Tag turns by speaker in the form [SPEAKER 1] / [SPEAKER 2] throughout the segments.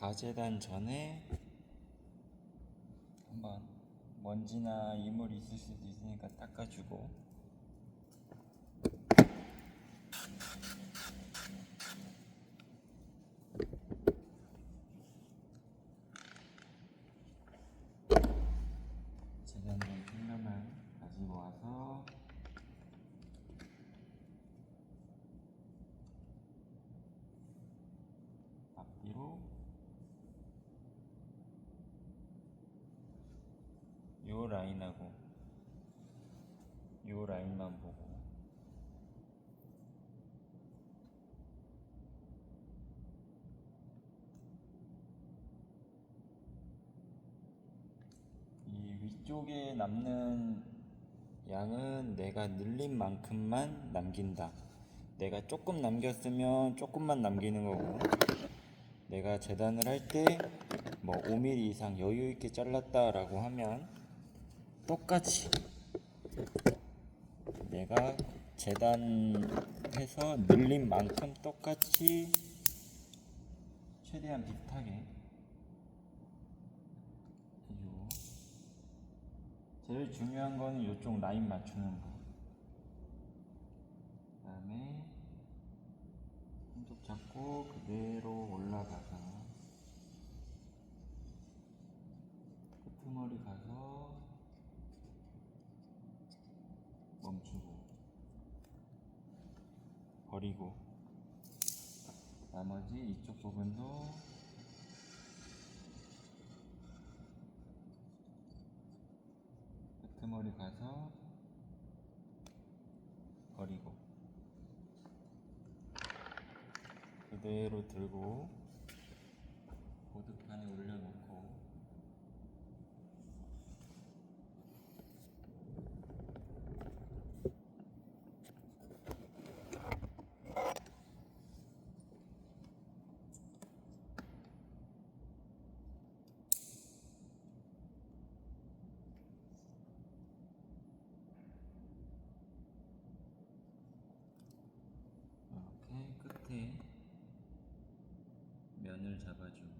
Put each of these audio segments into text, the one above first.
[SPEAKER 1] 가재단 전에 한번 먼지나 이물이 있을 수도 있으니까 닦아주고 재단된 필름을 가지고 와서 앞뒤로 요 라인하고 요 라인만 보고 이 위쪽에 남는 양은 내가 늘린 만큼만 남긴다. 내가 조금 남겼으면 조금만 남기는 거고 내가 재단을 할 때 뭐 5mm 이상 여유 있게 잘랐다라고 하면 똑같이 내가 재단해서 늘린 만큼 똑같이 최대한 비슷하게 해주고 제일 중요한 거는 이쪽 라인 맞추는 거. 그 다음에 한쪽 잡고 그대로 올라가서 끄트머리 가서 멈추고 버리고 나머지 이쪽 부분도 끄트머리 가서 버리고 그대로 들고 보드판에 올려놓고 이렇게 끝에 면을 잡아주고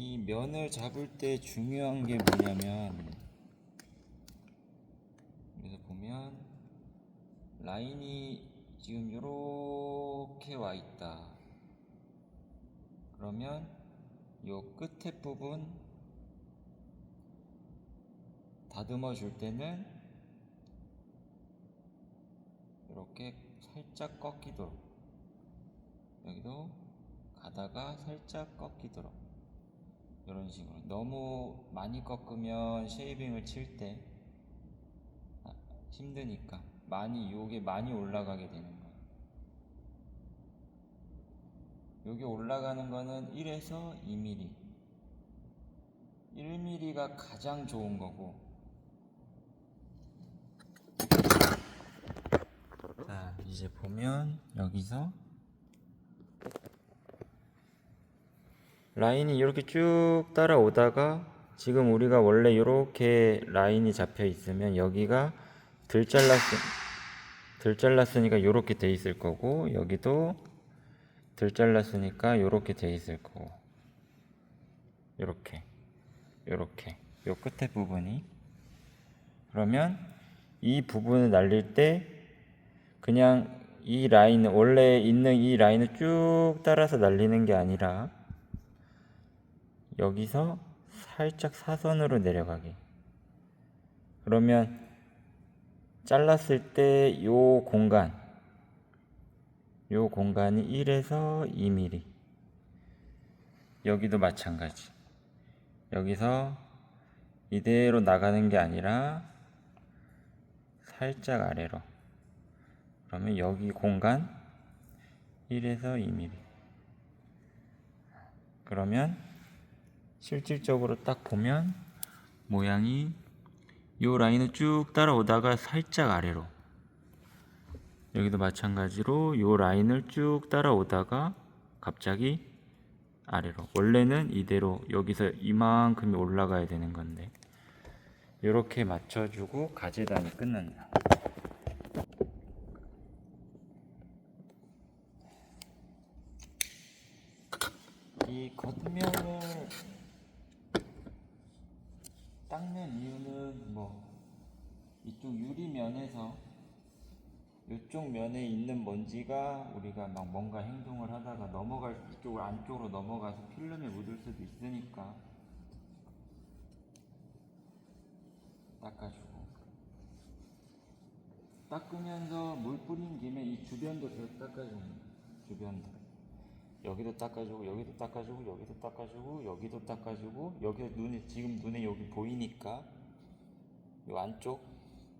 [SPEAKER 1] 이 면을 잡을 때 중요한 게 뭐냐면 여기서 보면 라인이 지금 이렇게 와 있다. 그러면 요 끝에 부분 다듬어 줄 때는 이렇게 살짝 꺾이도록 여기도 가다가 살짝 꺾이도록 이런 식으로. 너무 많이 꺾으면 쉐이빙을 칠때 아, 힘드니까 많이 요게 많이 올라가게 되는 거예요. 여기 올라가는 거는 1에서 2mm 1mm가 가장 좋은 거고. 자 이제 보면 여기서 라인이 이렇게 쭉 따라오다가 지금 우리가 원래 이렇게 라인이 잡혀 있으면 여기가 들 잘랐 들 잘랐으니까 이렇게 돼 있을 거고 여기도 들 잘랐으니까 이렇게 돼 있을 거고. 이렇게 이렇게 요 끝에 부분이. 그러면 이 부분을 날릴 때 그냥 이 라인 원래 있는 이 라인을 쭉 따라서 날리는 게 아니라 여기서 살짝 사선으로 내려가게. 그러면 잘랐을 때요 공간 요 공간이 1에서 2mm 여기도 마찬가지. 여기서 이대로 나가는 게 아니라 살짝 아래로. 그러면 여기 공간 1에서 2mm 그러면 실질적으로 딱 보면 모양이 요 라인을 쭉 따라오다가 살짝 아래로. 여기도 마찬가지로 요 라인을 쭉 따라오다가 갑자기 아래로. 원래는 이대로 여기서 이만큼이 올라가야 되는 건데 이렇게 맞춰주고 가재단이 끝난다. 이 겉면 닦는 이유는 뭐 이쪽 유리면에서 이쪽 면에 있는 먼지가 우리가 막 뭔가 행동을 하다가 넘어갈 이쪽으로 안쪽으로 넘어가서 필름에 묻을 수도 있으니까 닦아주고 닦으면서 물 뿌린 김에 이 주변도 계속 거예요. 주변도 여기도 닦아주고 여기도 닦아주고 여기도 닦아주고 여기도 닦아주고 여기 눈에 지금 눈에 여기 보이니까 요 안쪽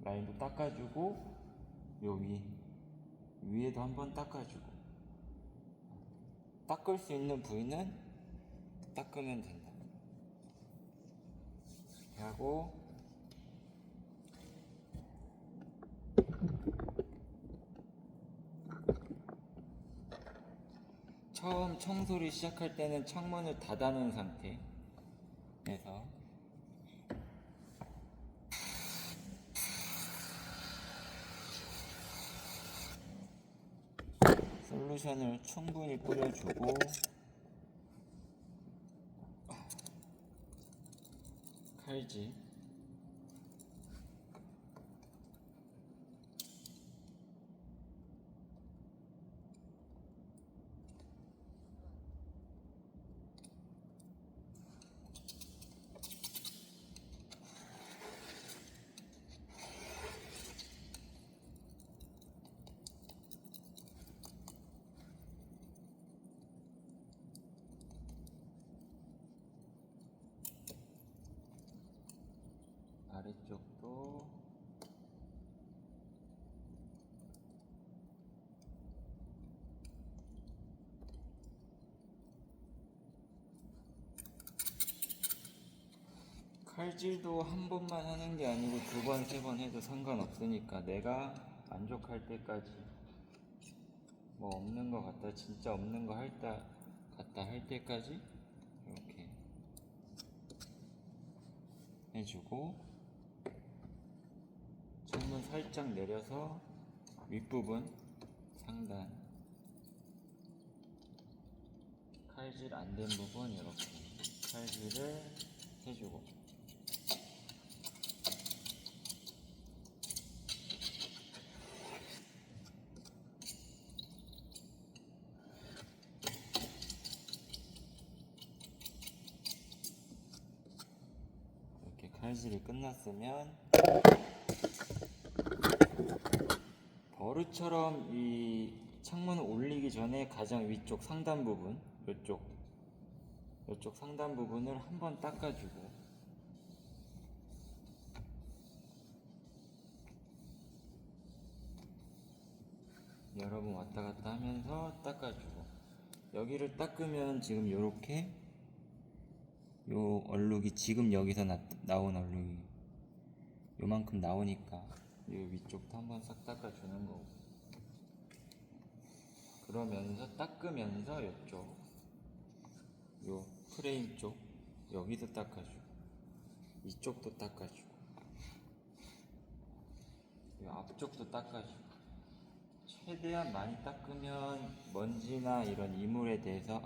[SPEAKER 1] 라인도 닦아주고 요위 위에도 한번 닦아주고 닦을 수 있는 부위는 닦으면 된다. 하고 처음 청소를 시작할 때는 창문을 닫아놓은 상태에서 솔루션을 충분히 뿌려주고 칼질 아래쪽도. 칼질도 한 번만 하는 게 아니고 두 번, 세 번 해도 상관없으니까 내가 만족할 때까지 뭐 없는 거 같다, 진짜 없는 거할 때, 같다 할 때까지 이렇게 해주고 살짝 내려서 윗부분 상단. 칼질 안 된 부분 이렇게 칼질을 해주고. 이렇게 칼질이 끝났으면 버릇처럼 이 창문을 올리기 전에 가장 위쪽 상단 부분, 이쪽, 이쪽 상단 부분을 한번 닦아주고. 여러 번 왔다 갔다 하면서 닦아주고. 여기를 닦으면 지금 요렇게 요 얼룩이 지금 여기서 나, 나온 얼룩이 요만큼 나오니까 요 위쪽도 한번 싹 닦아주는 거고. 그러면서 닦으면서 요쪽 요 프레임 쪽 여기도 닦아주고 이쪽도 닦아주고 요 앞쪽도 닦아주고. 최대한 많이 닦으면 먼지나 이런 이물에 대해서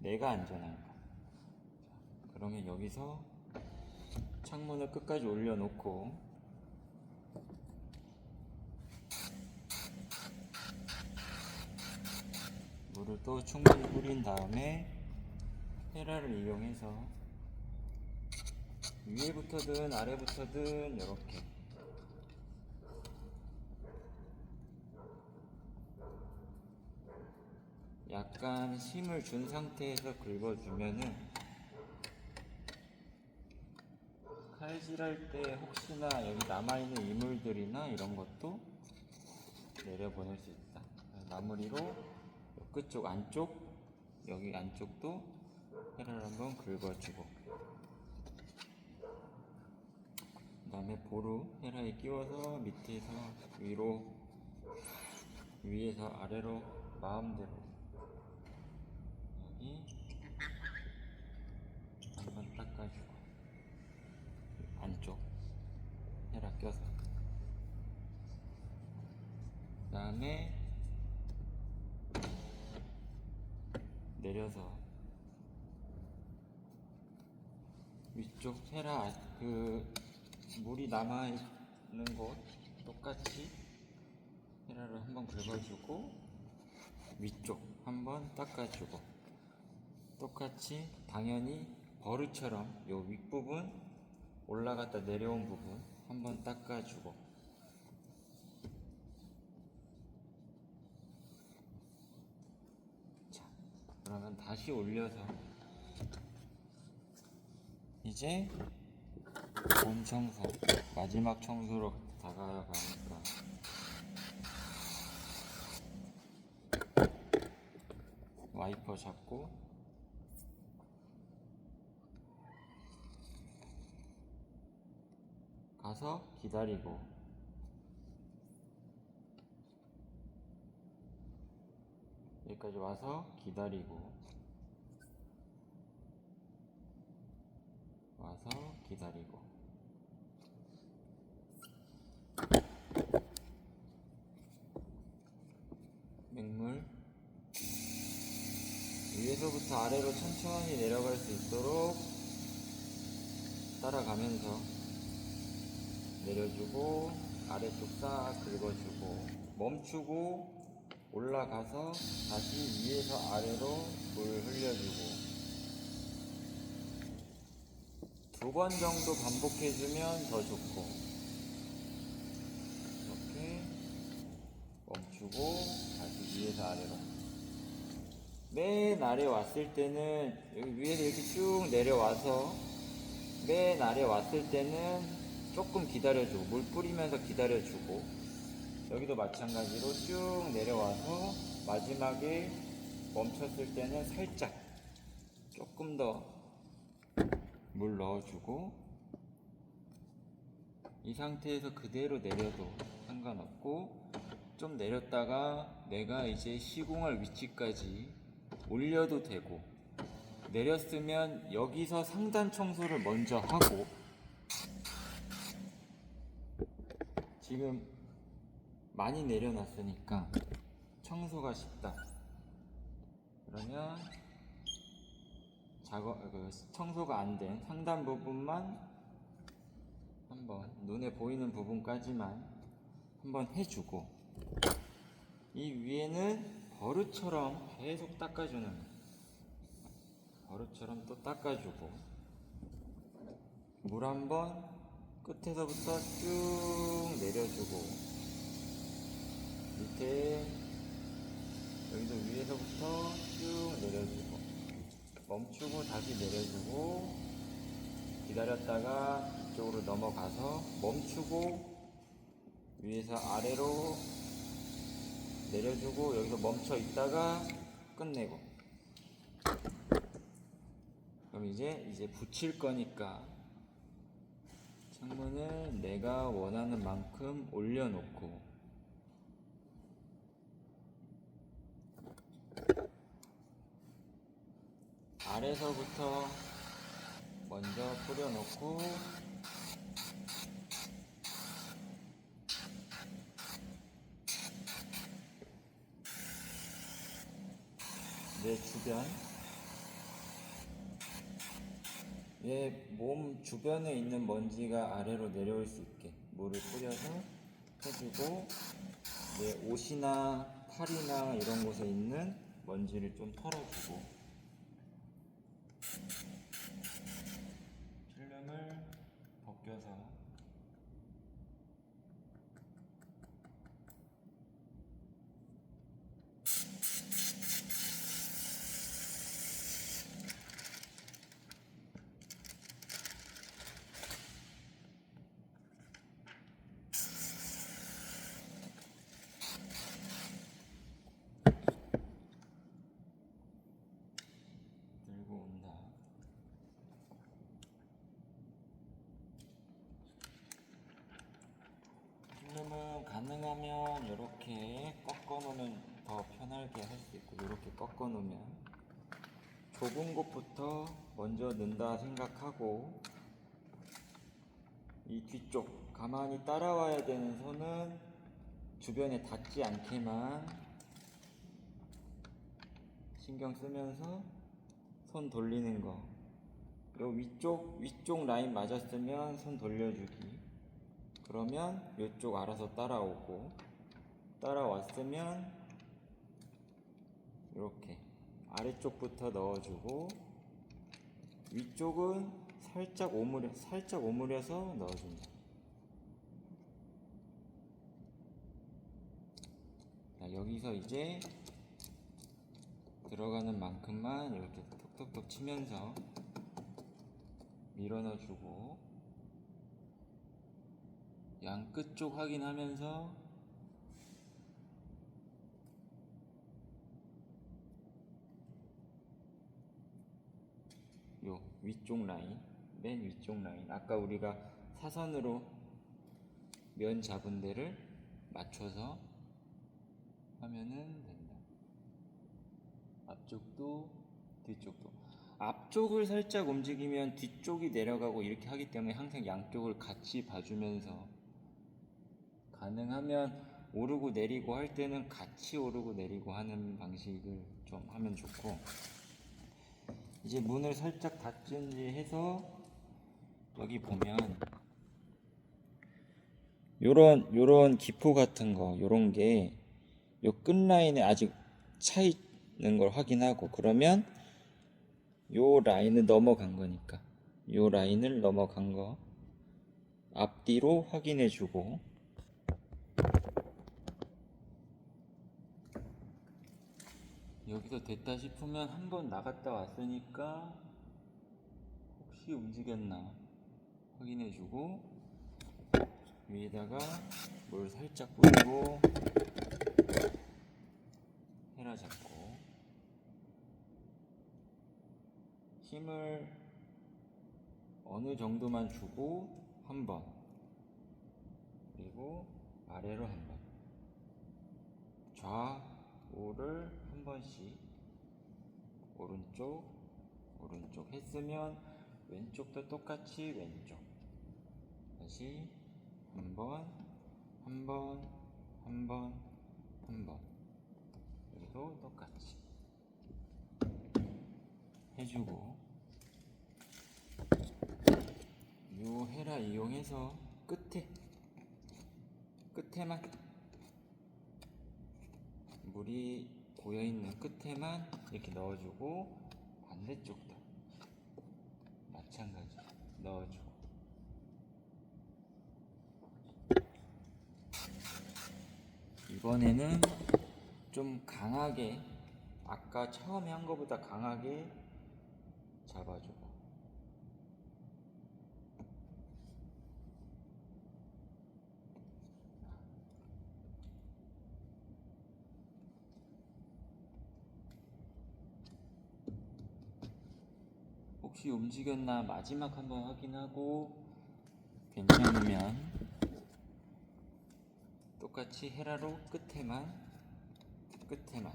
[SPEAKER 1] 내가 안전한 거. 그러면 여기서 창문을 끝까지 올려놓고 물을 또 충분히 뿌린 다음에 헤라를 이용해서 위에부터든 아래부터든 이렇게 약간 힘을 준 상태에서 긁어주면은 칼질할 때 혹시나 여기 남아있는 이물들이나 이런 것도 내려보낼 수 있다. 마무리로 요 끝쪽 안쪽 여기 안쪽도 헤라를 한번 긁어주고. 그 다음에 보루 헤라에 끼워서 밑에서 위로 위에서 아래로 마음대로. 여기 한번 닦아주고. 안쪽 헤라 껴서. 그 다음에 내려서 위쪽 헤라 그 물이 남아 있는 곳 똑같이 헤라를 한번 긁어주고 위쪽 한번 닦아주고 똑같이 당연히 버릇처럼 요 윗부분 올라갔다 내려온 부분 한번 닦아주고 그러면 다시 올려서 이제 본 청소 마지막 청소로 다가가니까. 와이퍼 잡고 가서 기다리고 여기까지 와서 기다리고 와서 기다리고. 맹물. 위에서부터 아래로 천천히 내려갈 수 있도록 따라가면서 내려주고 아래쪽 싹 긁어주고 멈추고 올라가서 다시 위에서 아래로 물 흘려주고 두 번 정도 반복해주면 더 좋고 이렇게 멈추고 다시 위에서 아래로. 맨 아래 왔을 때는 여기 위에서 이렇게 쭉 내려와서 맨 아래 왔을 때는 조금 기다려주고 물 뿌리면서 기다려주고 여기도 마찬가지로 쭉 내려와서 마지막에 멈췄을 때는 살짝 조금 더 물 넣어주고 이 상태에서 그대로 내려도 상관없고 좀 내렸다가 내가 이제 시공할 위치까지 올려도 되고 내렸으면 여기서 상단 청소를 먼저 하고 지금 많이 내려놨으니까 청소가 쉽다. 그러면 작업 그 청소가 안 된 상단 부분만 한번 눈에 보이는 부분까지만 한번 해주고 이 위에는 버릇처럼 계속 닦아주는. 버릇처럼 또 닦아주고 물 한번 끝에서부터 쭉 내려주고 밑에 여기도 위에서부터 쭉 내려주고 멈추고 다시 내려주고 기다렸다가 이쪽으로 넘어가서 멈추고 위에서 아래로 내려주고 여기서 멈춰 있다가 끝내고. 그럼 이제 이제 붙일 거니까 창문을 내가 원하는 만큼 올려놓고 아래서부터 먼저 뿌려놓고 내 주변 얘몸 주변에 있는 먼지가 아래로 내려올 수 있게 물을 뿌려서 해주고 내 옷이나 팔이나 이런 곳에 있는 먼지를 좀 털어주고 필름을 벗겨서 들고 온다. 필름은 가능하면 이렇게 꺾어 놓으면 더 편하게 할 수 있고 이렇게 꺾어 놓으면 좁은 곳부터 먼저 넣는다 생각하고 이 뒤쪽 가만히 따라와야 되는 손은 주변에 닿지 않게만 신경 쓰면서 손 돌리는 거 요 위쪽 위쪽 라인 맞았으면 손 돌려주기. 그러면 요쪽 알아서 따라오고 따라왔으면 이렇게 아래쪽부터 넣어주고 위쪽은 살짝 오므려 살짝 오므려서 넣어준다. 자, 여기서 이제 들어가는 만큼만 이렇게 톡톡톡 치면서 밀어 넣어주고 양 끝쪽 확인하면서 요 위쪽 라인 맨 위쪽 라인. 아까 우리가 사선으로 면 잡은 데를 맞춰서 하면은 된다. 앞쪽도 뒤쪽도. 앞쪽을 살짝 움직이면 뒤쪽이 내려가고 이렇게 하기 때문에 항상 양쪽을 같이 봐주면서 가능하면 오르고 내리고 할 때는 같이 오르고 내리고 하는 방식을 좀 하면 좋고 이제 문을 살짝 닫든지 해서 여기 보면 요런 요런 기포 같은 거 요런 게 요 끝라인에 아직 차 있는 걸 확인하고 그러면 요 라인을 넘어간 거니까 요 라인을 넘어간 거 앞뒤로 확인해 주고 여기서 됐다 싶으면 한 번 나갔다 왔으니까 혹시 움직였나 확인해 주고 위에다가 물 살짝 뿌리고 헤라 잡고 힘을 어느 정도만 주고 한 번 그리고 아래로 한 번. 좌 우를 한 번씩 오른쪽 오른쪽 했으면 왼쪽도 똑같이 왼쪽. 다시 한 번 한 번 한 번 한번. 여기도 똑같이 해주고 요 헤라 이용해서 끝에 끝에만 물이 고여 있는 끝에만 이렇게 넣어주고 반대쪽도 마찬가지 넣어주고. 이번에는 좀 강하게 아까 처음에 한 거보다 강하게 잡아주고 혹시 움직였나 마지막 한번 확인하고 괜찮으면 똑같이 헤라로 끝에만 끝에만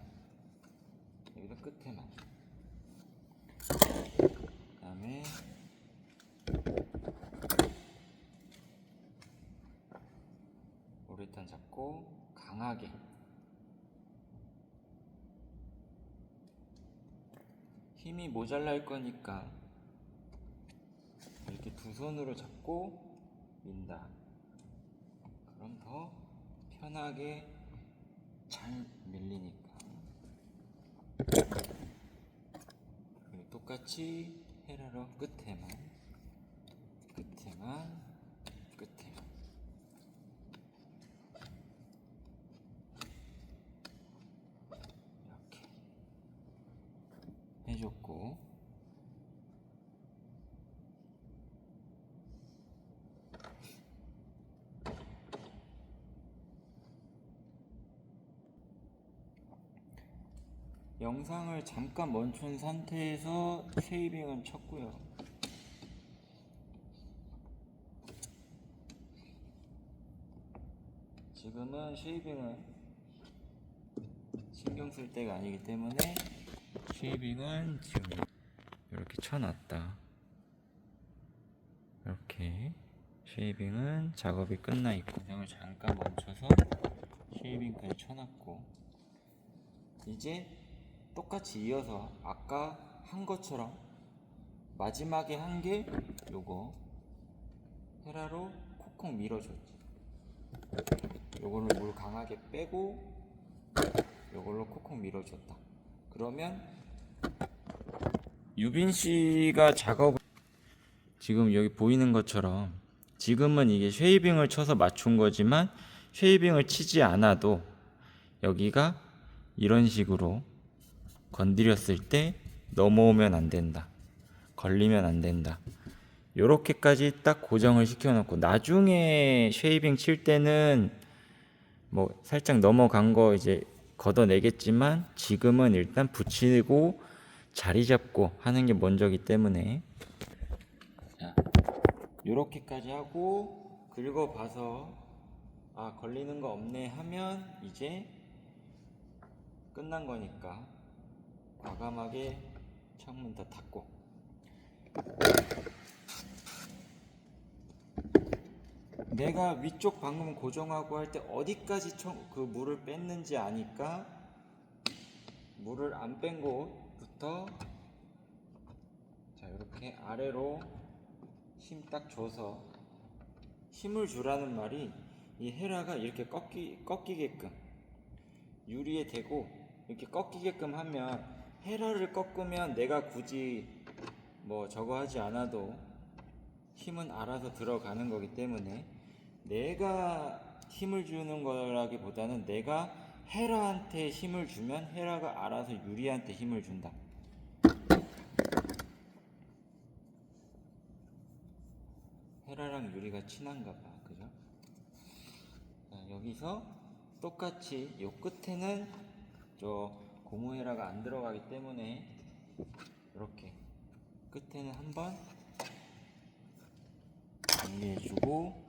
[SPEAKER 1] 여기도 끝에만. 그 다음에 우레탄 잡고 강하게. 힘이 모자랄 거니까 이렇게 두 손으로 잡고 민다. 그럼 더 편하게 잘 밀리니까. 그리고 똑같이 헤라로 끝에만, 끝에만. 이렇게 해줬고. 영상을 잠깐 멈춘 상태에서 쉐이빙은 쳤고요. 지금은 쉐이빙은 신경 쓸 때가 아니기 때문에 쉐이빙은 지금 이렇게 쳐놨다. 이렇게 쉐이빙은 작업이 끝나 있고 영상을 잠깐 멈춰서 쉐이빙까지 쳐놨고 이제 똑같이 이어서 아까 한 것처럼 마지막에 한 게 요거 헤라로 콕콕 밀어줬지. 요걸로 물 강하게 빼고 요걸로 콕콕 밀어줬다. 그러면 유빈 씨가 작업 지금 여기 보이는 것처럼 지금은 이게 쉐이빙을 쳐서 맞춘 거지만 쉐이빙을 치지 않아도 여기가 이런 식으로 건드렸을 때 넘어오면 안 된다. 걸리면 안 된다. 요렇게까지 딱 고정을 시켜 놓고 나중에 쉐이빙 칠 때는 뭐 살짝 넘어간 거 이제 걷어내겠지만 지금은 일단 붙이고 자리 잡고 하는 게 먼저기 때문에 자, 요렇게까지 하고 긁어봐서 아 걸리는 거 없네 하면 이제 끝난 거니까 과감하게 창문 다 닫고. 내가 위쪽 방금 고정하고 할 때 어디까지 청, 그 물을 뺐는지 아니까 물을 안 뺀 곳부터 자 이렇게 아래로 힘 딱 줘서 힘을 주라는 말이 이 헤라가 이렇게 꺾이, 꺾이게끔 유리에 대고 이렇게 꺾이게끔 하면 헤라를 꺾으면 내가 굳이 뭐 저거 하지 않아도 힘은 알아서 들어가는 거기 때문에 내가 힘을 주는 거라기보다는 내가 헤라한테 힘을 주면 헤라가 알아서 유리한테 힘을 준다. 헤라랑 유리가 친한가 봐. 그죠? 자, 여기서 똑같이 요 끝에는 저 고무헤라가 안 들어가기 때문에 이렇게 끝에는 한 번 정리해주고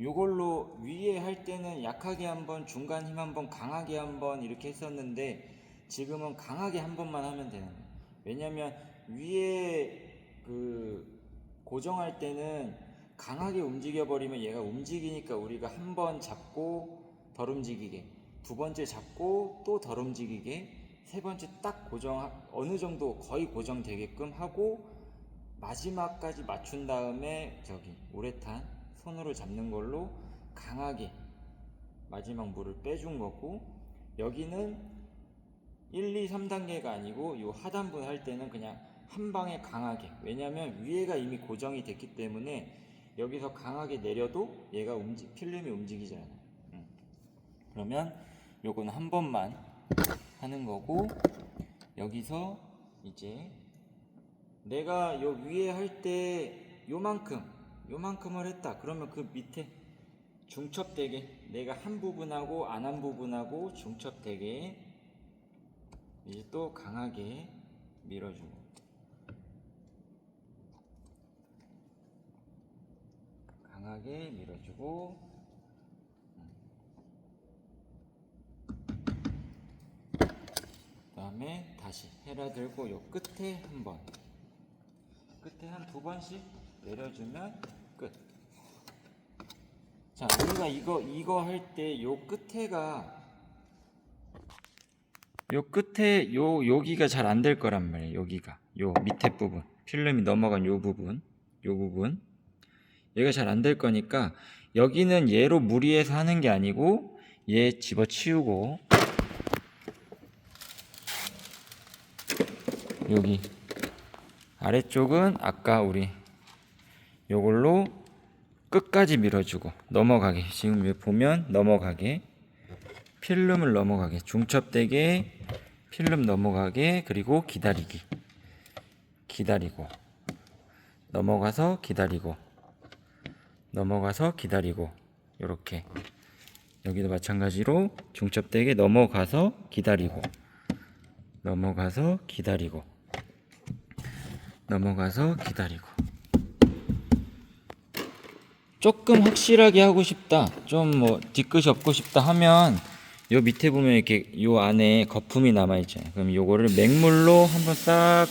[SPEAKER 1] 요걸로 위에 할 때는 약하게 한번 중간 힘 한 번 강하게 한 번 이렇게 했었는데 지금은 강하게 한 번만 하면 되는 거예요. 왜냐면 위에 그 고정할 때는 강하게 움직여 버리면 얘가 움직이니까 우리가 한 번 잡고 덜 움직이게 두 번째 잡고 또 덜 움직이게 세 번째 딱 고정 어느 정도 거의 고정되게끔 하고 마지막까지 맞춘 다음에 저기 우레탄 손으로 잡는 걸로 강하게 마지막 물을 빼준 거고 여기는 1, 2, 3단계가 아니고 요 하단부 할 때는 그냥 한 방에 강하게 왜냐면 위에가 이미 고정이 됐기 때문에 여기서 강하게 내려도 얘가 움직 필름이 움직이잖아 음. 그러면 요거는 한 번만 하는 거고 여기서 이제 내가 요 위에 할 때 요만큼 요만큼을 했다. 그러면 그 밑에 중첩되게 내가 한 부분하고 안 한 부분하고 중첩되게 이제 또 강하게 밀어주고. 강하게 밀어주고 다음에 다시 헤라 들고 요 끝에 한 번 끝에 한 두 번씩 내려주면 끝. 자, 우리가 이거 이거 할 때 요 끝에가 요 끝에 요 여기가 잘 안 될 거란 말이에요. 여기가 요 밑에 부분 필름이 넘어간 요 부분 요 부분 얘가 잘 안 될 거니까 여기는 얘로 무리해서 하는 게 아니고 얘 집어치우고 여기. 아래쪽은 아까 우리 요걸로 끝까지 밀어주고 넘어가게. 지금 여기 보면 넘어가게. 필름을 넘어가게. 중첩되게 필름 넘어가게 그리고 기다리기. 기다리고. 넘어가서 기다리고. 넘어가서 기다리고. 요렇게. 여기도 마찬가지로 중첩되게 넘어가서 기다리고. 넘어가서 기다리고 넘어가서 기다리고 조금 확실하게 하고 싶다. 좀 뭐 뒤끝이 없고 싶다. 하면 요 밑에 보면 이렇게 요 안에 거품이 남아 있잖아요. 그럼 요거를 맹물로 한번 싹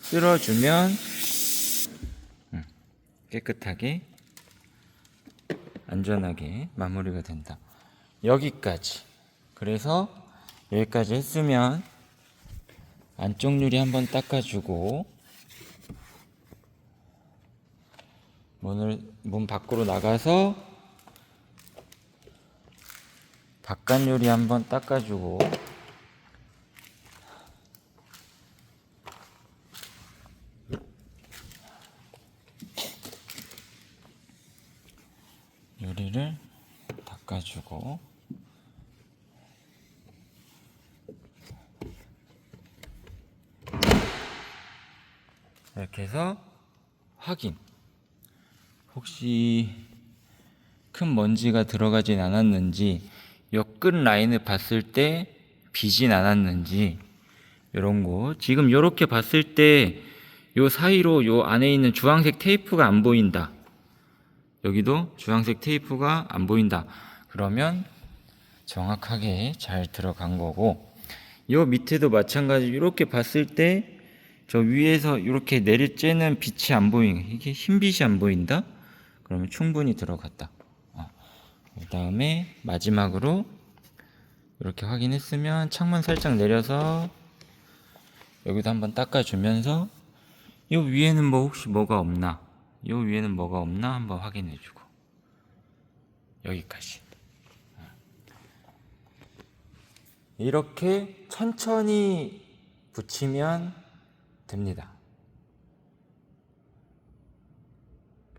[SPEAKER 1] 쓸어주면 음, 깨끗하게 안전하게 마무리가 된다. 여기까지. 그래서 여기까지 했으면 안쪽 유리 한번 닦아주고 문을 문 밖으로 나가서 바깥 유리 한번 닦아주고 유리를 닦아주고 이렇게 해서 확인 혹시 큰 먼지가 들어가진 않았는지 옆끝 라인을 봤을 때 비진 않았는지 이런 거. 지금 이렇게 봤을 때 요 사이로 요 안에 있는 주황색 테이프가 안 보인다. 여기도 주황색 테이프가 안 보인다. 그러면 정확하게 잘 들어간 거고 요 밑에도 마찬가지. 이렇게 봤을 때 저 위에서 이렇게 내리쬐는 빛이 안 보이는 이게 흰 빛이 안 보인다? 그러면 충분히 들어갔다. 어. 그 다음에 마지막으로 이렇게 확인했으면 창문 살짝 내려서 여기도 한번 닦아주면서 이 위에는 뭐 혹시 뭐가 없나? 이 위에는 뭐가 없나 한번 확인해주고. 여기까지. 이렇게 천천히 붙이면 됩니다.